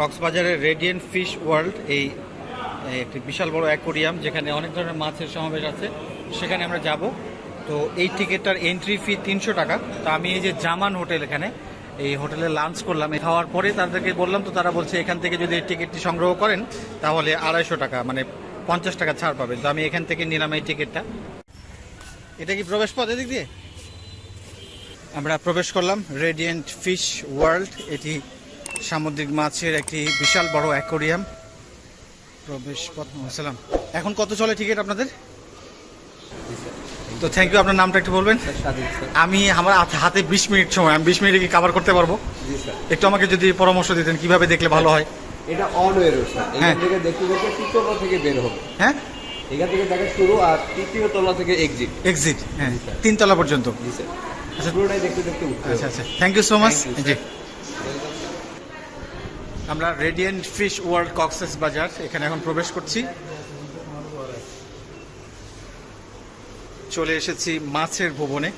কক্সবাজারের radiant fish world এই একটি বিশাল বড় অ্যাকোরিয়াম যেখানে অনেক ধরনের মাছের সমাবেশ আছে, সেখানে আমরা যাব। তো এই টিকিটটার এন্ট্রি ফি তিনশো টাকা। তো আমি এই যে জামান হোটেল এখানে, এই হোটেলে লাঞ্চ করলাম। খাওয়ার পরে তাদেরকে বললাম, তো তারা বলছে এখান থেকে যদি এই টিকিটটি সংগ্রহ করেন, তাহলে আড়াইশো টাকা মানে পঞ্চাশ টাকা ছাড় পাবেন। তো আমি এখান থেকে নিলাম এই টিকিটটা। এটা কি প্রবেশ পথ এদিক দিয়ে? আমরা প্রবেশ করলাম রেডিয়েন্ট ফিশ ওয়ার্ল্ড এটি সামুদ্রিক মাছের একটি বিশাল বড় অ্যাকোরিয়াম। প্রবেশ সালাম এখন কত চলে টিকিট আপনাদের? তো থ্যাংক ইউ আপনার নামটা একটু বলবেন? আমি আমার হাত- বিশ মিনিট সময় আমি বিশ মিনিটে কি কভার করতে পারব? একটু আমাকে যদি পরামর্শ দিতেন কীভাবে দেখলে ভালো হয়? এটা অন ওয়ে রোড স্যার। হ্যাঁ। এখান থেকে দেখতে দেখতে তৃতীয় থেকে বের হবে। হ্যাঁ? এখান থেকে দেখা শুরু আর তৃতীয় তলা থেকে এক্সিট এক্সিট হ্যাঁ। তিনতলা পর্যন্ত। জি স্যার। আচ্ছা। পুরোটাই দেখতে দেখতে আচ্ছা আচ্ছা। থ্যাংক ইউ সো মাচ জি. আমরা রেডিয়েন্ট ফিশ ওয়ার্ল্ড কক্সেস বাজার এখানে এখন প্রবেশ করছি। চলে এসেছি মাছের ভবনে।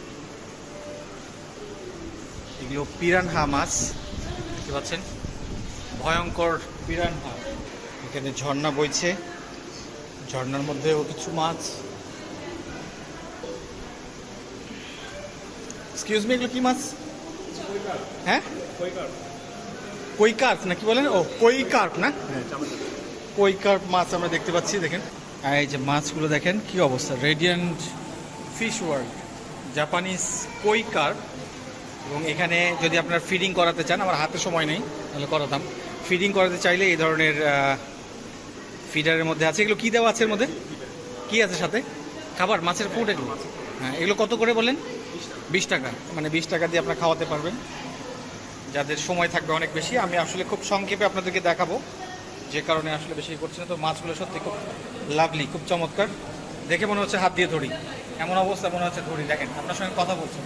এগুলো পিরানহা মাছ দেখতে পাচ্ছেন? ভয়ঙ্কর পিরানহা। এখানে ঝর্ণা বইছে। ঝর্ণার মধ্যেও কিছু মাছ। এক্সকিউজ মি এগুলো কি মাছ? হ্যাঁ? কই কার্প না, কি বলেন? ও, কই কার্প না? কই কার্প মাছ আমরা দেখতে পাচ্ছি, দেখেন। আর এই যে মাছগুলো দেখেন, কি অবস্থা? Radiant fish world Japanese koi carp এবং এখানে যদি আপনার ফিডিং করাতে চান, আমার হাতে সময় নেই, তাহলে করাতাম। ফিডিং করাতে চাইলে এই ধরনের ফিডারের মধ্যে আছে। এগুলো কি দেওয়া আছে এর মধ্যে? কি আছে সাথে? খাবার, মাছের ফুড এগুলো? হ্যাঁ এগুলো কত করে বলেন? বিশ টাকা। মানে বিশ টাকা দিয়ে আপনার খাওয়াতে পারবেন। যাদের সময় থাকবে অনেক বেশি, আমি আসলে খুব সংক্ষেপে আপনাদেরকে দেখাবো। যে কারণে আসলে বেশি করছি না, তো মাছগুলো সত্যি খুব লাভলি খুব চমৎকার। দেখে মনে হচ্ছে হাত দিয়ে ধরি। এমন অবস্থা মনে হচ্ছে ধরি। দেখেন, আপনার সঙ্গে কথা বলছেন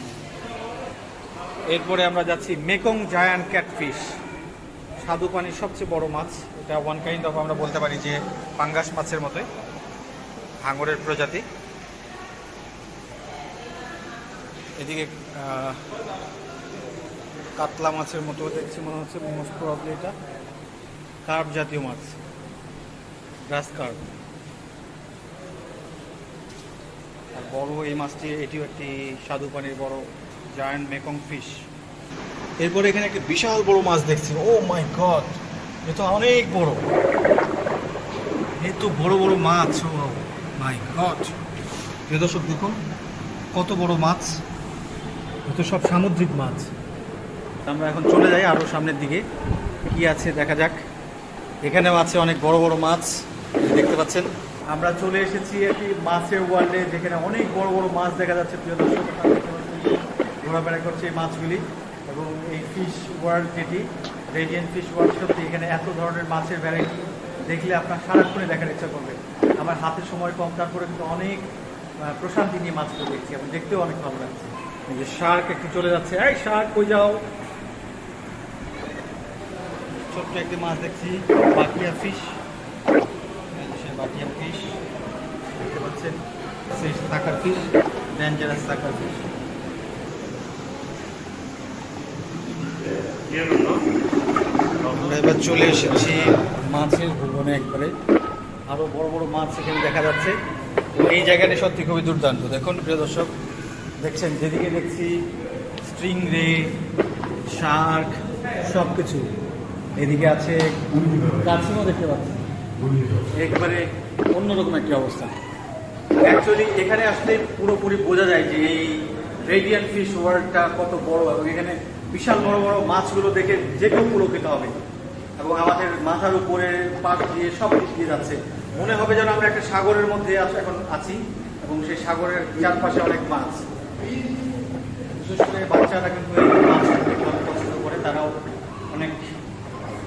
এরপরে আমরা যাচ্ছি মেকং জায়ান্ট ক্যাটফিশ। স্বাদু পানির সবচেয়ে বড় মাছ। এটা ওয়ান কাইন্ড অফ আমরা বলতে পারি যে পাঙ্গাস মাছের মতোই। হাঙরের প্রজাতি। এদিকে কাতলা মাছের মতো দেখছি মনে হচ্ছে মোস্ট প্রবলি এটা কার্প জাতীয় মাছ গ্রাস কার্প আর বড় এই মাছটি, এটিও একটি স্বাদু পানির বড় জায়ান্ট মেকং ফিশ এরপরে এখানে একটি বিশাল বড় মাছ দেখছি। ও মাই গড এ তো অনেক বড়। এ তো বড় বড় মাছ, ও মাই গড প্রিয় দর্শক, দেখুন কত বড় মাছ, এ তো সব সামুদ্রিক মাছ। আমরা এখন চলে যাই আরও সামনের দিকে। কি আছে দেখা যাক। এখানেও আছে অনেক বড় বড় মাছ দেখতে পাচ্ছেন। আমরা চলে এসেছি একটি মাছের ওয়ার্ল্ডে যেখানে অনেক বড় বড় মাছ দেখা যাচ্ছে। প্রিয় দর্শক ঘোরাফেরা করছে এই মাছগুলি এবং এই ফিশ ওয়ার্ল্ড যেটি রেডিয়েন্ট ফিশ ওয়ার্ল্ড সত্যি এখানে এত ধরনের মাছের ভ্যারাইটি দেখলে আপনার সারাক্ষণে দেখার ইচ্ছা করবে। আমার হাতে সময় কম, তারপরে কিন্তু অনেক প্রশান্তি নিয়ে মাছগুলো দেখছি। এবং দেখতেও অনেক ভালো লাগছে। যে শার্ক একটু চলে যাচ্ছে। এই শার্ক কই যাও? ছোট্ট একটি মাছ দেখছি, বাকিয়া ফিশ সে বাকিয়া দেখতে পাচ্ছেন? সেই সাকার ফিশ ডেঞ্জারাস সাকার ফিশ এবার চলে এসেছি মাছের ভুবনে একবারে। আরও বড় বড় মাছ এখানে দেখা যাচ্ছে। এই জায়গাটা সত্যি খুবই দুর্দান্ত। দেখুন, প্রিয় দর্শক, দেখছেন, যেদিকে দেখছি স্ট্রিং রে শার্ক সব কিছু এদিকে আছে কাছিমও দেখতে পাচ্ছি। একবারে অন্যরকম একটি অবস্থা। অ্যাকচুয়ালি এখানে আসলে পুরোপুরি বোঝা যায় যে এই রেডিয়ান্ট ফিশ ওয়ার্ল্ডটা কত বড় এবং এখানে বিশাল বড় বড় মাছগুলো দেখে যে কেউ পুলকিত হবে। এবং আমাদের মাথার উপরে পাশ দিয়ে সব দিয়ে যাচ্ছে। মনে হবে যেন আমরা একটা সাগরের মধ্যে এখন আছি এবং সেই সাগরের চারপাশে অনেক মাছ। বিশেষ করে বাচ্চারা কিন্তু এই মাছ দেখতে অনেক পছন্দ করে তারাও অনেক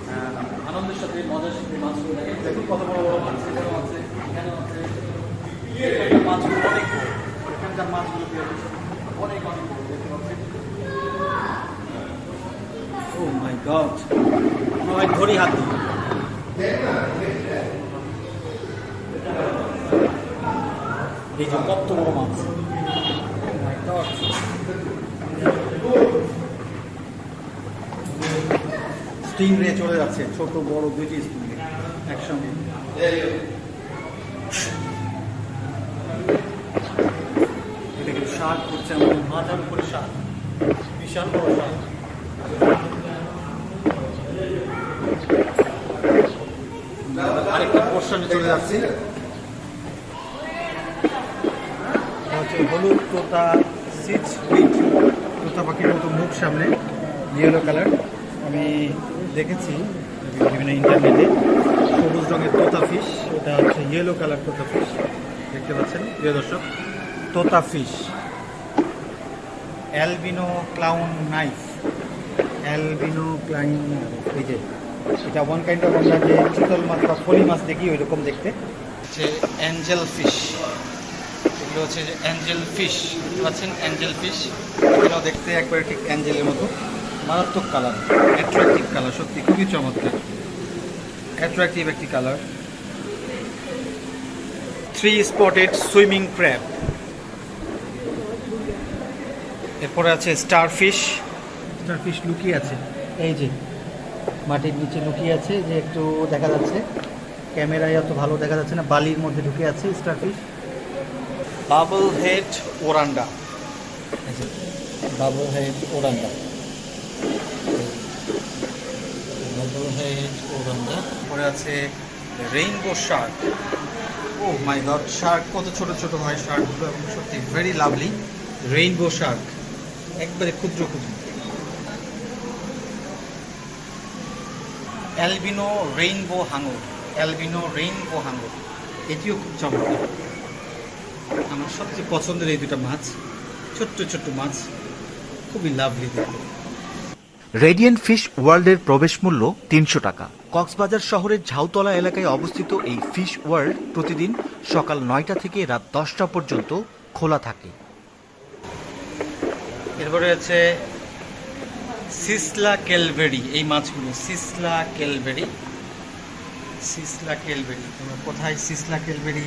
আহ, আনন্দের সাথে মজার সাথে মাছগুলো দেখে দেখুন কত বড় বড় মাছ এখানেও আছে এখানেও আছে। মাছগুলো অনেক এখানকার মাছগুলো অনেক অনেক মাই গড। নয় ধরি হাত কত বড় মাছ। স্টিং রে চলে যাচ্ছে, ছোট, বড় দুইটি রে একসঙ্গে। এটা কিন্তু শার্ক আমাদের মাথার উপরে শার্ক বিশাল বড় শার্ক আরেকটা পোর্শনে চলে যাচ্ছি। হচ্ছে হলুদ তোতা সিচ হুইট তোতা পাখির মতো মুখ সামনে ইয়েলো কালার আমি দেখেছি বিভিন্ন ইন্টারনেটে। সবুজ রঙের তোতা ফিশ এটা হচ্ছে ইয়েলো কালার তোতা ফিশ দেখতে পাচ্ছেন? প্রিয় দর্শক, তোতা fish albino clown knife albino clown এই যে, এটা ওয়ান কাইন্ড অফ আমরা যে চিতল মাছ বা ফলি মাছ দেখি ওই রকম দেখতে। হচ্ছে অ্যাঞ্জেল ফিশ এগুলো হচ্ছে যে অ্যাঞ্জেল ফিশ পাচ্ছেন অ্যাঞ্জেল ফিশ এগুলো দেখতে একবারে ঠিক অ্যাঞ্জেলের মতো। মারাত্মক কালার অ্যাট্রাকটিভ কালার সত্যি খুবই চমৎকার। অ্যাট্রাকটিভ একটি colour three spotted swimming crab এরপরে আছে স্টার ফিশ স্টার ফিশ লুকিয়ে আছে। এই যে মাটির নিচে লুকিয়ে আছে যে একটু দেখা যাচ্ছে। ক্যামেরায় অত ভালো দেখা যাচ্ছে না বালির মধ্যে ঢুকে আছে star fish bubble head oranda bubble head oranda bubble head oranda পরে আছে rainbow shark. Oh my God shark, কত ছোট ছোট হয় শার্কগুলো এবং সত্যি ভেরি লাভলি রেইনবো শার্ক, একবারে ক্ষুদ্র ক্ষুদ্র। অ্যালবিনো রেইনবো হাঙর অ্যালবিনো রেইনবো হাঙর এটিও খুব চমৎকার। আমার সবচেয়ে পছন্দের এই দুটো মাছ, ছোট্ট ছোট্ট মাছ, খুবই লাভলি দেখতে। রেডিয়েন্ট ফিশ ওয়ার্ল্ডের প্রবেশ মূল্য তিনশো টাকা। কক্সবাজার শহরের ঝাউতলা এলাকায় অবস্থিত এই ফিশ ওয়ার্ল্ড প্রতিদিন সকাল নয়টা থেকে রাত দশটা পর্যন্ত খোলা থাকে। এরপরে আছে সিসলা কেলবেরি, এই মাছগুলো, সিসলা কেলবেরি। সিসলা কেলবেরি, তোমরা কোথায় সিসলা কেলবেরি?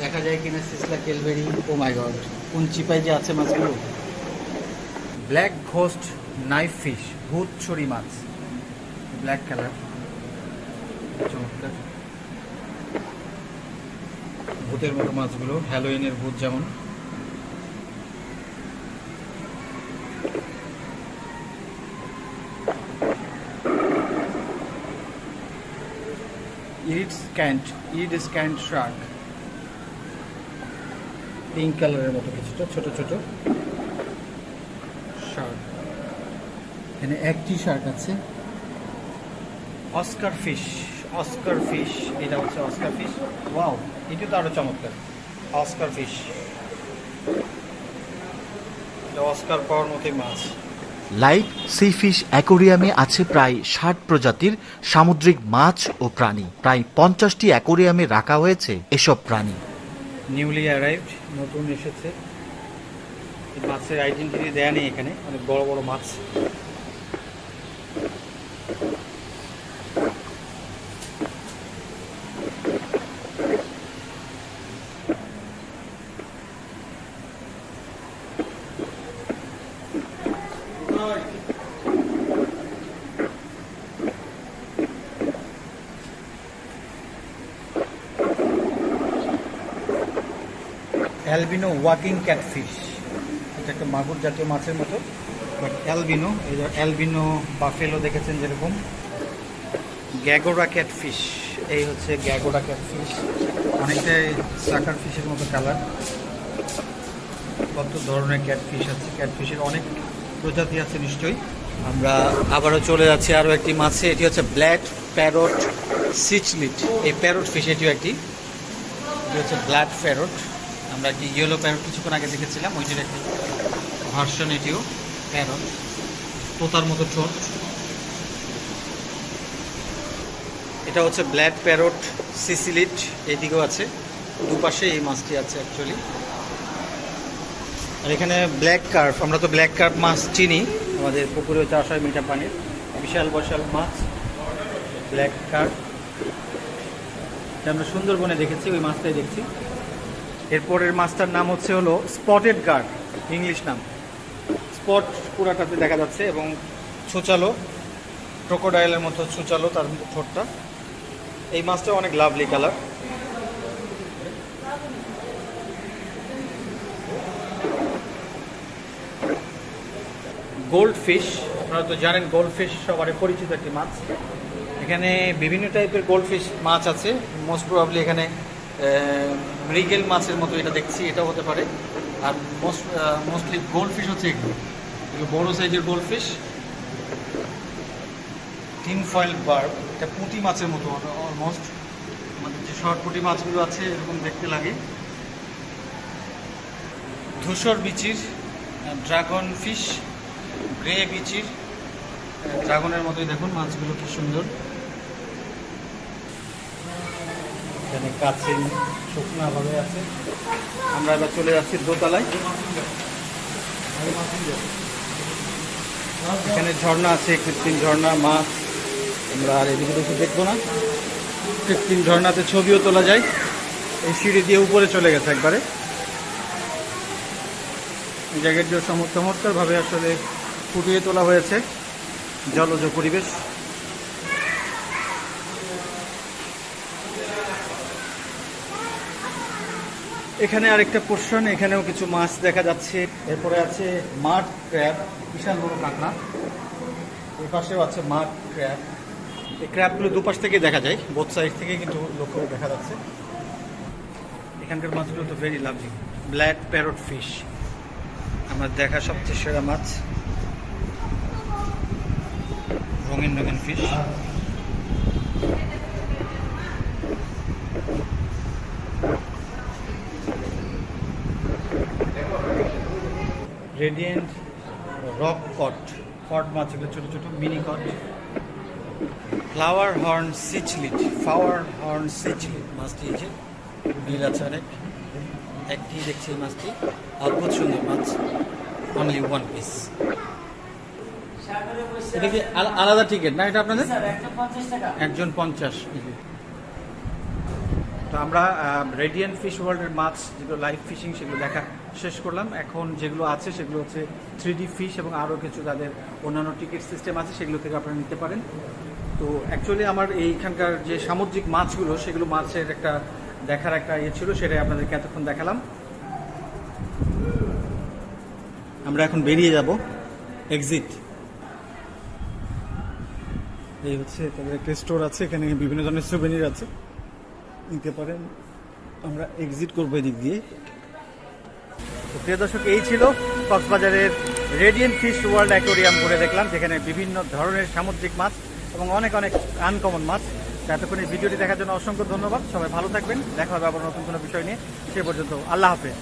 দেখা যায় কিনা সিসলা কেলবেরি? ও মাই গড কোন চিপাই যে আছে মাছগুলো? ব্ল্যাক ঘোস্ট নাইফ ফিশ ভূত ছড়ি মাছ ব্ল্যাক কালার চমৎকার। ভূতের মতো মাছগুলো হ্যালোইনের ভূত যেমন। ইড স্ক্যান্ট ইড স্ক্যান্ট শার্ক পিঙ্ক কালারের মতো কিছুটা, ছোট ছোট। শার্ক এখানে একটি শার্ক আছে। অস্কার ফিশ অস্কার ফিশ এটা হচ্ছে অস্কার ফিশ। ওয়াও এটা তো আরও চমৎকার। Oscar fish. এটা অস্কার পাওয়ার মতোই মাছ। লাইভ সি ফিশ অ্যাকোরিয়ামে আছে প্রায় ষাট প্রজাতির সামুদ্রিক মাছ ও প্রাণী। প্রায় পঞ্চাশটি অ্যাকোরিয়ামে রাখা হয়েছে এসব প্রাণী। নিউলি অ্যারাইভড নতুন এসেছে। এই মাছের আইডেন্টিটি দেয়া নেই এখানে অনেক বড় বড় মাছ। Albino walking catfish. এটা একটা মাগুর জাতীয় মাছের মতো বাট অ্যালবিনো, এই যে অ্যালবিনো বাফেলো দেখেছেন যেরকম। গ্যাগোরা ক্যাটফিশ, এই হচ্ছে গ্যাগোরা ক্যাটফিশ। অনেকটাই সাকার ফিশের মতো কালার। কত ধরনের ক্যাটফিশ আছে, ক্যাটফিশের অনেক প্রজাতি আছে নিশ্চয়ই। আমরা আবারও চলে যাচ্ছি আরও একটি মাছে, এটি হচ্ছে ব্ল্যাক প্যারট সিচলিট। এই প্যারট ফিশ এটিও একটি, এটি হচ্ছে ব্ল্যাক প্যারট। আমরা একটি ইয়েলো প্যারট কিছুক্ষণ আগে দেখেছিলাম ওইটির একটি ভার্সন এটিও প্যারট তোতার মতো ঠোঁট। এটা হচ্ছে ব্ল্যাক প্যারট সিসিলিট এদিকেও আছে, দুপাশে এই মাছটি আছে অ্যাকচুয়ালি আর এখানে ব্ল্যাক কার্প আমরা তো ব্ল্যাক কার্প মাছ চিনি, আমাদের পুকুরে চাষ হয় মিঠা পানির, বিশাল বিশাল মাছ ব্ল্যাক কার্প আমরা সুন্দরবনে দেখেছি, ওই মাছটাই দেখছি। এরপরের মাছটার নাম হচ্ছে হলো স্পটেড গার্ড, ইংলিশ নাম। স্পট পুরাটাতে দেখা যাচ্ছে এবং ছোচালো ক্রোকোডাইলের মতো সুচালো তার ঠোঁটটা। এই মাছটা অনেক লাভলি কালার। গোল্ড ফিশ আপনারা তো জানেন গোল্ড ফিশ সবারই পরিচিত একটি মাছ। এখানে বিভিন্ন টাইপের গোল্ড ফিশ মাছ আছে। মোস্ট প্রবাবলি এখানে মৃগেল মাছের মতো এটা দেখছি, এটাও হতে পারে। আর মোস্ট মোস্টলি গোল্ড ফিশ হচ্ছে এগুলো। এগুলো বড় সাইজের gold fish tin foil barb এটা পুঁটি মাছের মতো অলমোস্ট আমাদের যে শর্ট পুঁটি মাছগুলো আছে, এরকম দেখতে লাগে। ধূসর বিচির ড্রাগন ফিশ গ্রে বিচির ড্রাগনের মতোই দেখুন মাছগুলো কি সুন্দর। এখানে কাছে শুকনাভাবে আছে। আমরা এবার চলে যাচ্ছি দোতলায়। এখানে ঝর্ণা আছে, কৃত্রিম ঝর্ণা, মাছ। আমরা আর এদিকে কিছু দেখব না। কৃত্রিম ঝর্ণাতে ছবিও তোলা যায়। এই সিঁড়ি দিয়ে উপরে চলে গেছে একবারে। চমৎ- চমৎকারভাবে আসলে ফুটিয়ে তোলা হয়েছে। জলজ পরিবেশ। এখানে আরেকটা পোর্শন এখানেও কিছু মাছ দেখা যাচ্ছে। এরপরে আছে মাঠ ক্র্যাব বিশাল বড় কাঁকড়া। এর পাশেও আছে মাঠ ক্র্যাব এই ক্র্যাবগুলো দুপাশ থেকে দেখা যায় বোথ সাইড থেকে কিন্তু লক্ষ্য দেখা যাচ্ছে। এখানকার মাছগুলো তো very lovely black parrot fish আমার দেখা সবচেয়ে সেরা মাছ। রঙিন রঙিন ফিশ রেডিয়েন্ট রক কট কট মাছ এগুলো ছোটো ছোটো মিনি কট flower horn cichlid flower horn cichlid মাছটি এই যে নীল আছে অনেক। একটি দেখছি এই মাছটি। অদ্ভুত সুন্দর মাছ। অনলি ওয়ান পিস এটা কি আলাদা টিকিট না এটা আপনাদের? একজন পঞ্চাশ। তো আমরা রেডিয়েন্ট ফিশ ওয়ার্ল্ডের মাছ, যেগুলো লাইভ ফিশিং সেগুলো দেখা শেষ করলাম। এখন যেগুলো আছে, সেগুলো হচ্ছে থ্রি ফিশ এবং আরও কিছু যাদের অন্যান্য টিকিট সিস্টেম আছে, সেগুলো থেকে আপনারা নিতে পারেন। তো অ্যাকচুয়ালি আমার এইখানকার যে সামুদ্রিক মাছগুলো, সেগুলো মাছের একটা দেখার একটা ইয়ে ছিল, সেটাই আপনাদেরকে এতক্ষণ দেখালাম। আমরা এখন বেরিয়ে যাব। এক্সিট এই হচ্ছে তাদের একটা স্টোর আছে, এখানে বিভিন্ন ধরনের সুভেনির আছে। নিতে পারেন। আমরা এক্সিট করব এদিক দিয়ে। তো প্রিয় দর্শক, এই ছিল কক্সবাজারের রেডিয়েন্ট ফিশ ওয়ার্ল্ড অ্যাকোরিয়াম ঘুরে দেখলাম, যেখানে বিভিন্ন ধরনের সামুদ্রিক মাছ এবং অনেক অনেক আনকমন মাছ। এতক্ষণ ভিডিওটি দেখার জন্য অসংখ্য ধন্যবাদ। সবাই ভালো থাকবেন। দেখা হবে আবার নতুন কোনো বিষয় নিয়ে। সে পর্যন্ত আল্লাহ হাফেজ।